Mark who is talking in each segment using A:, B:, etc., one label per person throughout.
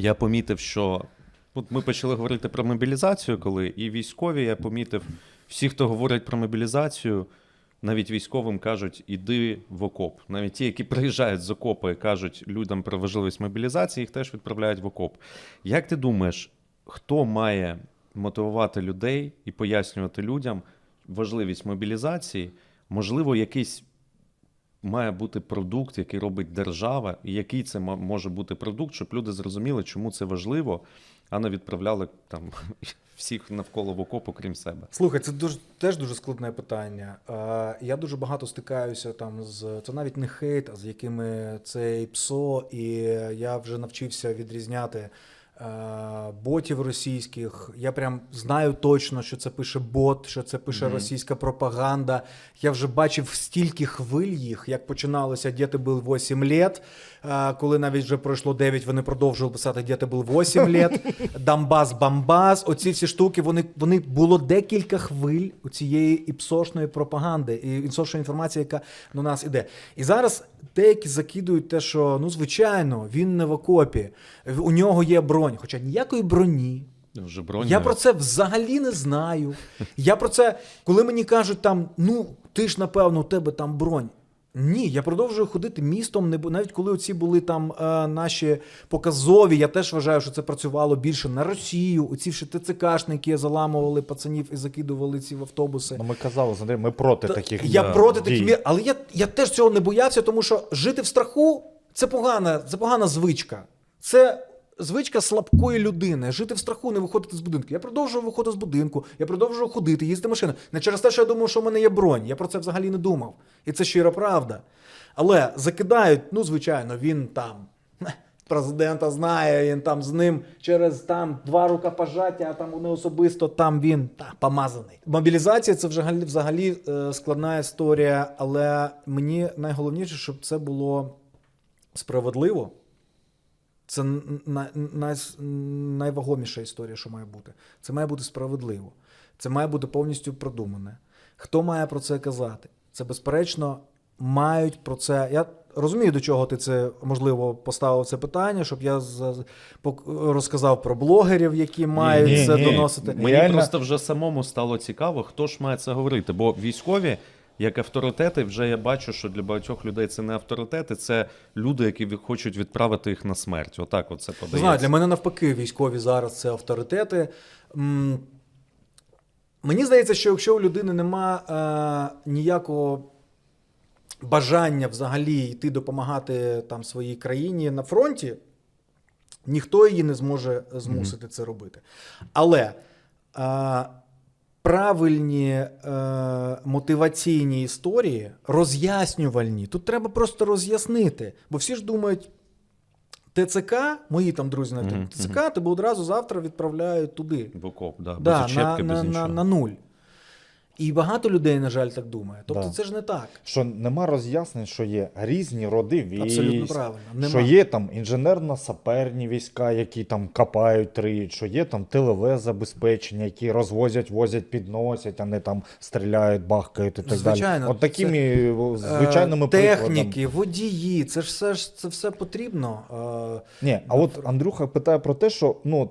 A: Я помітив, що от ми почали говорити про мобілізацію, коли і військові, я помітив, всі, хто говорять про мобілізацію, навіть військовим кажуть, іди в окоп. Навіть ті, які приїжджають з окопу і кажуть людям про важливість мобілізації, їх теж відправляють в окоп. Як ти думаєш, хто має мотивувати людей і пояснювати людям важливість мобілізації? Можливо, якийсь має бути продукт, який робить держава, і який це може бути продукт, щоб люди зрозуміли, чому це важливо, а не відправляли там всіх навколо в окоп, окрім себе.
B: Слухай, це дуже теж дуже складне питання. Я дуже багато стикаюся там з це навіть не хейт, а з якими це ПСО, і я вже навчився відрізняти. Е, Ботів російських, я прям знаю точно, що це пише бот, що це пише
A: Мгм.
B: російська пропаганда. Я вже бачив стільки хвиль їх, як починалося «Де ти був 8 лет», е, коли навіть вже пройшло 9, вони продовжували писати «Де ти був 8 лет», Донбас, Бамбас. Оці всі штуки, вони, вони було декілька хвиль у цієї іпсошної пропаганди і іпсошної інформації, яка на нас іде. І зараз деякі закидують те, що ну звичайно, він не в окопі, у нього є бронь, хоча ніякої броні.
A: Вже бронь
B: Я
A: навіть.
B: про це взагалі не знаю. Я про це, коли мені кажуть там, ну ти ж напевно, у тебе там бронь. Ні, я продовжую ходити містом, не навіть коли оці були там е, наші показові, я теж вважаю, що це працювало більше на Росію. Оці всі ТЦКшники заламували пацанів і закидували ці в автобуси.
C: Ну, ми казали, з ми проти
B: Та-
C: таких.
B: я
C: да,
B: проти
C: дій.
B: таких але я, я теж цього не боявся, тому що жити в страху це погана, це погана звичка. Це звичка слабкої людини. Жити в страху, не виходити з будинку. Я продовжую виходити з будинку, я продовжую ходити, їздити машиною. Не через те, що я думав, що в мене є бронь. Я про це взагалі не думав. І це щира правда. Але закидають, ну, звичайно, він там. Президента знає, він там з ним через там два рукопожаття, а там вони особисто там він та, помазаний. Мобілізація це взагалі, взагалі е, складна історія, але мені найголовніше, щоб це було справедливо. Це най, найвагоміша історія, що має бути. Це має бути справедливо. Це має бути повністю продумане. Хто має про це казати? Це, безперечно, мають про це. Я розумію, до чого ти це можливо поставив це питання, щоб я розказав про блогерів, які мають
C: ні,
B: це
C: ні.
B: доносити.
A: Мені
C: Реально-
A: просто вже самому стало цікаво, хто ж має це говорити. Бо військові, як авторитети, вже я бачу, що для багатьох людей це не авторитети, це люди, які хочуть відправити їх на смерть. Отак, от це подається.
B: знаю, для мене навпаки, військові зараз це авторитети. Мені здається, що якщо у людини нема е, ніякого бажання взагалі йти допомагати там своїй країні на фронті, ніхто її не зможе змусити це робити. Але е, правильні е, мотиваційні історії, роз'яснювальні, тут треба просто роз'яснити. Бо всі ж думають, ТЦК, мої там друзі на ТЦК, тебе одразу завтра відправляють туди.
A: В окоп, да, без
B: Да, на,
A: без
B: на,
A: нічого.
B: на, на нуль. І багато людей, на жаль, так думає. Тобто
C: Да.
B: це ж не так.
C: Що нема роз'яснень, що є різні роди військ,
B: Абсолютно правильно. Нема.
C: що є там інженерно-саперні війська, які там копають, триють, що є там тилове забезпечення, які розвозять, возять, підносять, а не там стріляють, бахкають і так
B: Звичайно,
C: далі. От такими е,
B: Е,
C: звичайними
B: Техніки, водії, це ж все ж це все потрібно. Е,
C: Ні, а от Андрюха питає про те, що ну от.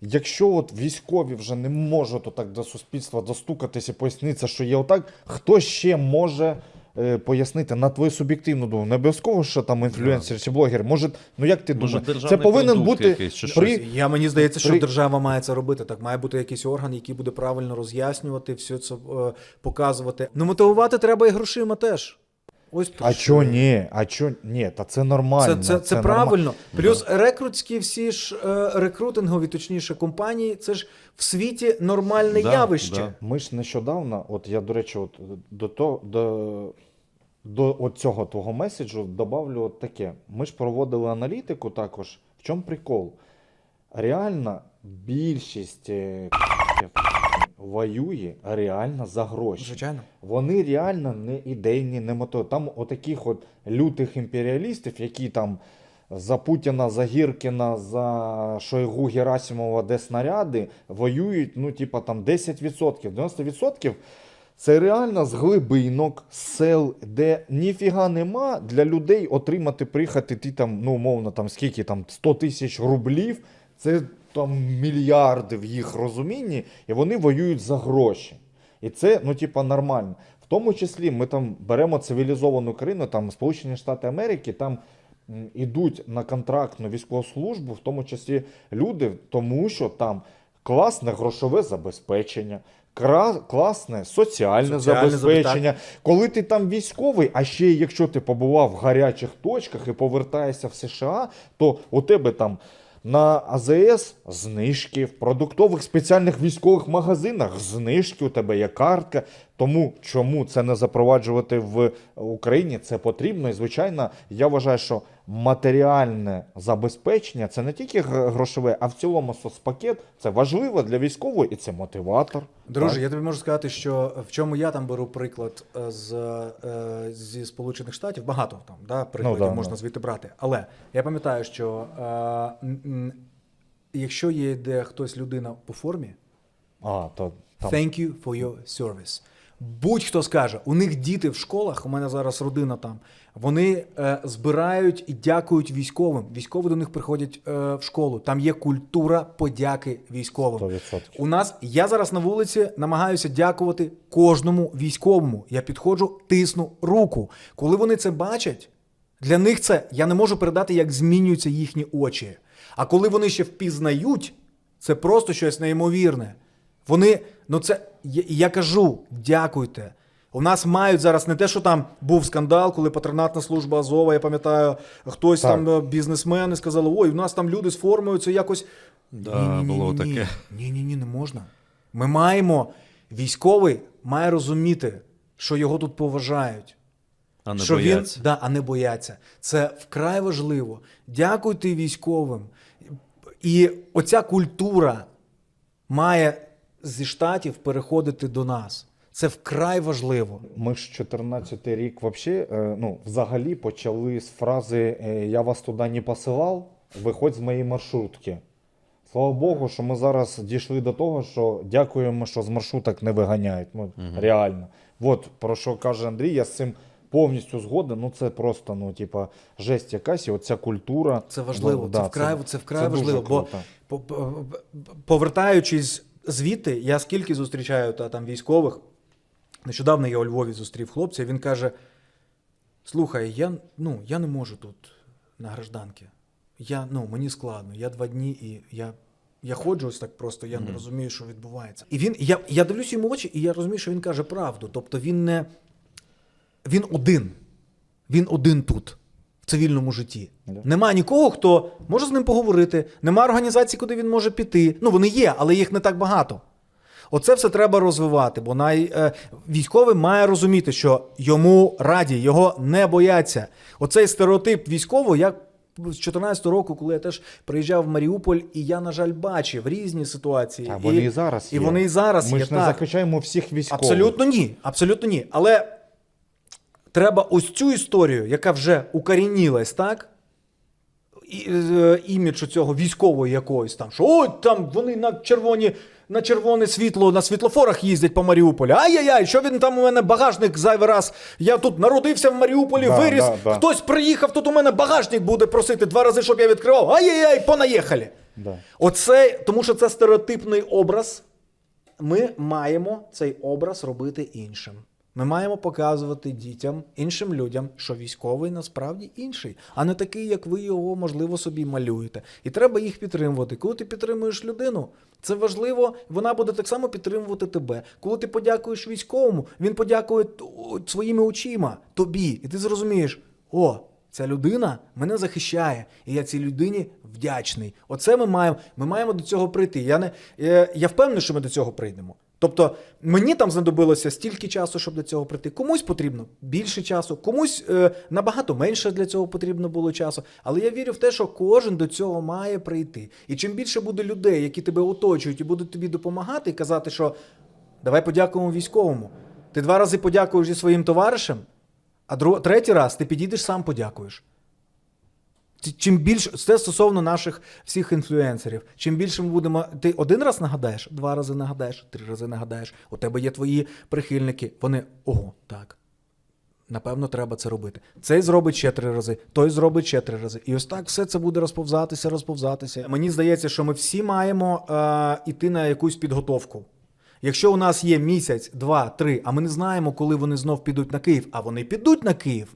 C: Якщо от військові вже не можуть отак до суспільства достукатися, пояснитися, що є отак, хто ще може е, пояснити на твою суб'єктивну думку? Не обов'язково, що там інфлюенсер чи блогер. Може, ну як ти
A: Може,
C: думаєш,
A: державний
C: це повинен
A: продукт
C: бути
A: якийсь чи
C: при
A: щось?
B: Я мені здається, що
C: при-
B: держава має це робити. Так має бути якийсь орган, який буде правильно роз'яснювати, все це е, показувати. Ну мотивувати треба і грошима теж. Ось про
C: А
B: що
C: чо ні? А чо ні? Та це нормально.
B: Це, це, це,
C: норма-
B: правильно. Плюс рекрутські всі ж е, рекрутингові, точніше, компанії, це ж в світі нормальне
A: Да,
B: явище.
A: да.
C: Ми ж нещодавно, от я, до речі, от до того, до, до от цього твого меседжу добавлю от таке. Ми ж проводили аналітику також. В чому прикол? Реально більшість е, воює реально за гроші.
B: Звичайно.
C: Вони реально не ідейні, не мотиви. Там отаких от лютих імперіалістів, які там за Путіна, за Гіркіна, за Шойгу Герасимова, де снаряди, воюють, ну, типа там 10%. 90% Це реально з глибинок, з сел, де ніфіга нема для людей отримати, приїхати ти там, ну, умовно, там скільки там 100 тисяч рублів, це там мільярди в їх розумінні, і вони воюють за гроші. І це, ну, типа, нормально. В тому числі ми там беремо цивілізовану країну, там Сполучені Штати Америки, там ідуть на контрактну військову службу, в тому числі люди, тому що там класне грошове забезпечення, кра- класне соціальне,
B: Соціальне
C: забезпечення. Коли ти там військовий, а ще якщо ти побував в гарячих точках і повертаєшся в США, то у тебе там. На АЗС знижки, в продуктових спеціальних військових магазинах знижки, у тебе є картка. Тому чому це не запроваджувати в Україні? Це потрібно. І звичайно, я вважаю, що матеріальне забезпечення це не тільки грошове, а в цілому соцпакет це важливо для військового і це мотиватор.
B: Друже,
C: Так?
B: я тобі можу сказати, що в чому я там беру приклад е, з, е, зі Сполучених Штатів, багато там да, прикладів
C: Ну, да,
B: можна
C: да.
B: звідти брати. Але я пам'ятаю, що е, якщо є де хтось людина по формі,
C: А, то там.
B: Thank you for your service. Будь-хто скаже, у них діти в школах, у мене зараз родина там, вони е, збирають і дякують військовим. Військові до них приходять е, в школу. Там є культура подяки військовим.
C: 100%.
B: У нас я зараз на вулиці намагаюся дякувати кожному військовому. Я підходжу, тисну руку. Коли вони це бачать, для них це я не можу передати, як змінюються їхні очі. А коли вони ще впізнають, це просто щось неймовірне. Вони, ну це я, я кажу, дякуйте. У нас мають зараз не те, що там був скандал, коли патронатна служба Азова, я пам'ятаю, хтось
C: Так.
B: там е, бізнесмени сказали: ой, у нас там люди з формою, це якось.
A: Да, було таке.
B: Ні, ні, ні, не можна. Ми маємо. Військовий має розуміти, що його тут поважають.
A: А не
B: що
A: бояться.
B: він да, а не бояться. Це вкрай важливо. Дякуйте військовим. І оця культура має зі штатів переходити до нас. Це вкрай важливо.
C: Ми ж 14 рік вообще, е, ну, взагалі почали з фрази е, Я вас туди не посилав, виходь з моєї маршрутки. Слава Богу, що ми зараз дійшли до того, що дякуємо, що з маршруток не виганяють. Ну, Реально. От про що каже Андрій, я з цим повністю згоден. Ну це просто, ну, типа, жесть якась, і оця культура.
B: Це важливо.
C: Ну,
B: це,
C: да,
B: вкрай, це, вкрай
C: це дуже
B: важливо. Бо
C: круто.
B: по- по- повертаючись звідти, я скільки зустрічаю та, там військових. Нещодавно я у Львові зустрів хлопця, він каже: Слухай, я, ну, я не можу тут на гражданки. Я, ну, мені складно, я два дні і я. Я ходжу ось так просто, я не розумію, що відбувається. І він, я, я дивлюсь йому в очі, і я розумію, що він каже правду. Тобто він не. Він один. Він один тут, цивільному житті.
C: Да.
B: Нема нікого, хто може з ним поговорити, нема організації, куди він може піти. Ну, вони є, але їх не так багато. Оце все треба розвивати, бо най, е, військовий має розуміти, що йому раді, його не бояться. Оцей стереотип військового, я з 14 року, коли я теж приїжджав в Маріуполь, і я, на жаль, бачив різні ситуації.
C: А вони і зараз
B: і
C: є.
B: вони і зараз
C: Ми
B: є,
C: ж не
B: так.
C: захищаємо всіх військових.
B: Абсолютно ні. Абсолютно ні. Але треба ось цю історію, яка вже укорінілась, так? І, е, імідж цього військового якогось там, що ой, там вони на червоні. На червоне світло на світлофорах їздять по Маріуполю. Ай-яй-яй, що він там у мене багажник зайвий раз. Я тут народився в Маріуполі,
C: Да,
B: виріс.
C: да, да.
B: Хтось приїхав, тут у мене багажник буде просити два рази, щоб я відкривав. Ай-яй-яй, понаїхали.
C: Да.
B: Оце, тому що це стереотипний образ. Ми маємо цей образ робити іншим. Ми маємо показувати дітям, іншим людям, що військовий насправді інший, а не такий, як ви його, можливо, собі малюєте. І треба їх підтримувати. Коли ти підтримуєш людину, це важливо, вона буде так само підтримувати тебе. Коли ти подякуєш військовому, він подякує своїми очима тобі, і ти зрозумієш, о, Ця людина мене захищає, і я цій людині вдячний. Оце ми маємо. Ми маємо до цього прийти. Я не е, я впевнений, що ми до цього прийдемо. Тобто мені там знадобилося стільки часу, щоб до цього прийти. Комусь потрібно більше часу, комусь е, набагато менше для цього потрібно було часу. Але я вірю в те, що кожен до цього має прийти. І чим більше буде людей, які тебе оточують і будуть тобі допомагати, і казати, що давай подякуємо військовому. Ти два рази подякуєш зі своїм товаришем, а друг, третій раз ти підійдеш сам подякуєш. Чим більше це стосовно наших всіх інфлюенсерів. Чим більше ми будемо. Ти один раз нагадаєш, два рази нагадаєш, три рази нагадаєш. У тебе є твої прихильники. Вони ого, так. Напевно, треба це робити. Цей зробить ще три рази, той зробить ще три рази. І ось так все це буде розповзатися, розповзатися. Мені здається, що ми всі маємо е, іти на якусь підготовку. Якщо у нас є місяць, два, три, а ми не знаємо, коли вони знов підуть на Київ, а вони підуть на Київ.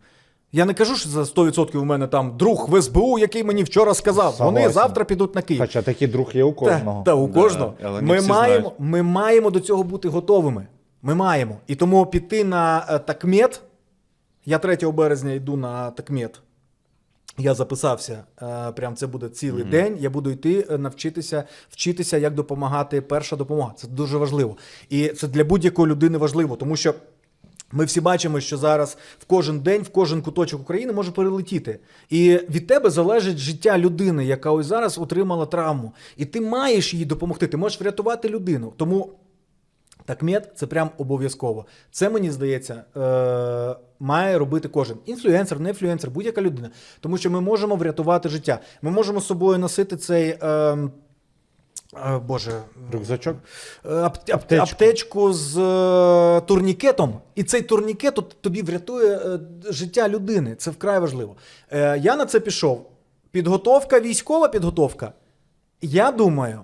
B: Я не кажу, що за 100% у мене там друг в СБУ, який мені вчора сказав. Вони
C: Согласен.
B: завтра підуть на Київ.
C: Хоча такий друг є у кожного.
B: Та, та у
A: Да,
B: кожного.
A: але не
B: ми,
A: всі
B: маємо,
A: знають.
B: ми маємо до цього бути готовими. Ми маємо. І тому піти на е, такмет. Я 3 березня йду на такмет. Я записався. е, Прям це буде цілий день. Я буду йти е, навчитися вчитися, як допомагати. Перша допомога. Це дуже важливо. І це для будь-якої людини важливо, тому що. Ми всі бачимо, що зараз в кожен день, в кожен куточок України може перелетіти. І від тебе залежить життя людини, яка ось зараз отримала травму. І ти маєш їй допомогти. Ти можеш врятувати людину. Тому такмет це прям обов'язково. Це мені здається, е- має робити кожен інфлюенсер, не інфлюенсер, будь-яка людина. Тому що ми можемо врятувати життя. Ми можемо з собою носити цей. Боже,
C: Рюкзачок?
B: Е, ап- ап-
C: Аптечку.
B: аптечку з е, турнікетом, і цей турнікет от тобі врятує е, життя людини. Це вкрай важливо. Е, я на це пішов. Підготовка, військова підготовка. Я думаю,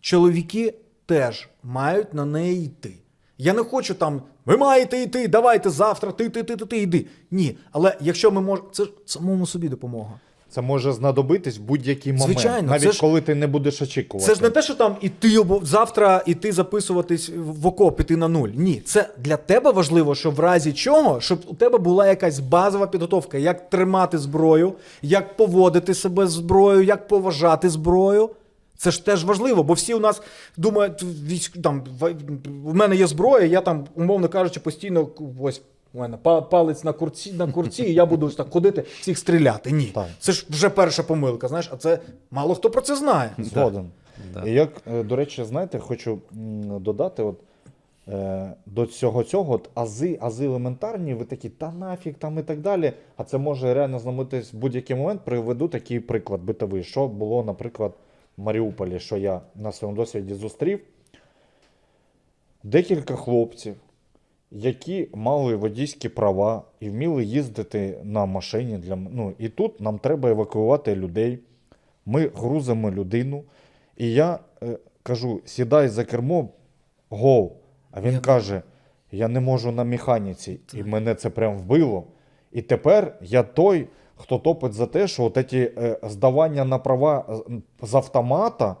B: чоловіки теж мають на неї йти. Я не хочу там, ви маєте йти, давайте завтра, ти, ти, ти, ти, ти йди. Ні. Але якщо ми можемо, це ж самому собі допомога.
C: Це може знадобитись в будь-який момент.
B: Звичайно,
C: навіть
B: ж-
C: коли ти не будеш очікувати.
B: Це ж не те, що там іти обо- завтра іти записуватись в окоп, іти на нуль. Ні, це для тебе важливо, що в разі чого, щоб у тебе була якась базова підготовка, як тримати зброю, як поводити себе з зброєю, як поважати зброю. Це ж теж важливо, бо всі у нас думають, там, в мене є зброя, я там, умовно кажучи, постійно ось. У мене палець на курці, на курці, і я буду ось так ходити, всіх стріляти. Ні.
C: Так.
B: Це ж вже перша помилка, знаєш, а це мало хто про це знає.
C: Згоден.
A: Да.
C: І як, е, до речі, знаєте, хочу додати, от, е, до цього цього, от, ази, ази елементарні, ви такі, та нафіг там і так далі. А це може реально знамитись в будь-який момент. Приведу такий приклад битовий. Що було, наприклад, в Маріуполі, що я на своєму досвіді зустрів. Декілька хлопців, які мали водійські права і вміли їздити на машині. Для, ну, і тут нам треба евакуювати людей. Ми грузимо людину, і я е, кажу: сідай за кермо, гоу. А він
B: Я-
C: каже: Я не можу на механіці. І мене це прям вбило. І тепер я той, хто топить за те, що от ці е, здавання на права з- з автомата.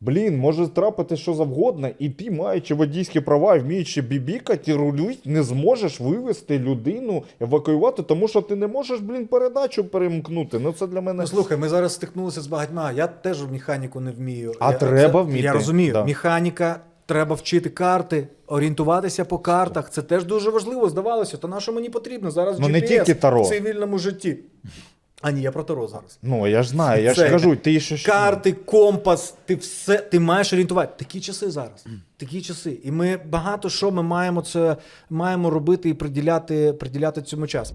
C: Блін, може трапити що завгодно, і ти, маючи водійські права, вміючи бібікати, рулить, не зможеш вивести людину, евакуювати, тому що ти не можеш, блін, передачу перемкнути. Ну це для мене.
B: Ну слухай, ми зараз стикнулися з багатьма. Я теж механіку не вмію.
C: А
B: я,
C: треба
B: це-
C: вміти,
B: Я розумію.
C: да.
B: Механіка, треба вчити карти, орієнтуватися по картах. Це теж дуже важливо. Здавалося, то на що мені потрібно зараз
C: Ну, не тільки Таро.
B: в цивільному житті. А ні, я про Таро зараз.
C: Ну я ж знаю, я
B: Це
C: ж кажу, ти ще ж-
B: Карти, компас, ти все ти маєш орієнтувати. Такі часи зараз. Такі часи. І ми багато що ми маємо це маємо робити і приділяти, приділяти цьому час.